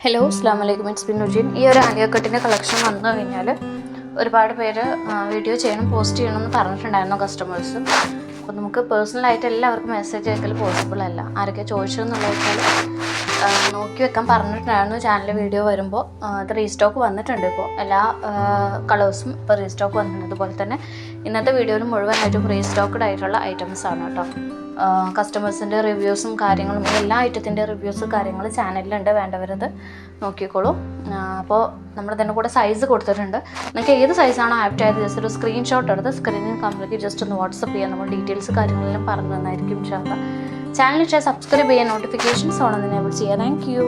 Hello അസ്ലാം വലൈക്കും it's been നുജീൻ ഈ ഒരു ആലിയ കട്ടിന്റെ കളക്ഷൻ വന്നു കഴിഞ്ഞാൽ ഒരുപാട് പേര് വീഡിയോ ചെയ്യണം പോസ്റ്റ് ചെയ്യണം എന്ന് പറഞ്ഞിട്ടുണ്ടായിരുന്നു കസ്റ്റമേഴ്സ് അപ്പോൾ നമുക്ക് പേഴ്സണലായിട്ട് എല്ലാവർക്കും മെസ്സേജ് അയക്കൽ പോസിബിൾ അല്ല. ആരൊക്കെ ചോദിച്ചതെന്നുള്ള വെച്ചാൽ നോക്കി വെക്കാൻ പറഞ്ഞിട്ടുണ്ടായിരുന്നു ചാനൽ വീഡിയോ വരുമ്പോൾ അത് റീസ്റ്റോക്ക് വന്നിട്ടുണ്ട് ഇപ്പോൾ എല്ലാ കളേഴ്സും ഇപ്പോൾ റീസ്റ്റോക്ക് വന്നിട്ടുണ്ട്. അതുപോലെ തന്നെ ഇന്നത്തെ വീഡിയോയിൽ മുഴുവനായിട്ടും റീസ്റ്റോക്ക്ഡ് ആയിട്ടുള്ള ഐറ്റംസ് ആണ് കേട്ടോ. കസ്റ്റമേഴ്സിന്റെ റിവ്യൂസും കാര്യങ്ങളും എല്ലാ ഐറ്റത്തിന്റെ റിവ്യൂസും കാര്യങ്ങളും ചാനലിലുണ്ട് വേണ്ടവരത്. നോക്കിക്കോളൂ. അപ്പോൾ നമ്മൾ ഇതിന്റെ കൂടെ സൈസ് കൊടുത്തിട്ടുണ്ട്. നിങ്ങൾക്ക് ഏത് സൈസാണോ ആപ്റ്റ് ആയത് ജസ്റ്റ് ഒരു സ്ക്രീൻഷോട്ട് എടുത്ത് സ്ക്രീനിൽ കംപ്ലീറ്റ് ജസ്റ്റ് ഒന്ന് വാട്സപ്പ് ചെയ്യാൻ നമ്മൾ ഡീറ്റെയിൽസ് കാര്യങ്ങളെല്ലാം പറഞ്ഞു തന്നായിരിക്കും ചാനൽ ചെയ്യാൻ സബ്സ്ക്രൈബ് ചെയ്യാൻ നോട്ടിഫിക്കേഷൻസ് ഓൺ എനേബിൾ ചെയ്യുക. Thank you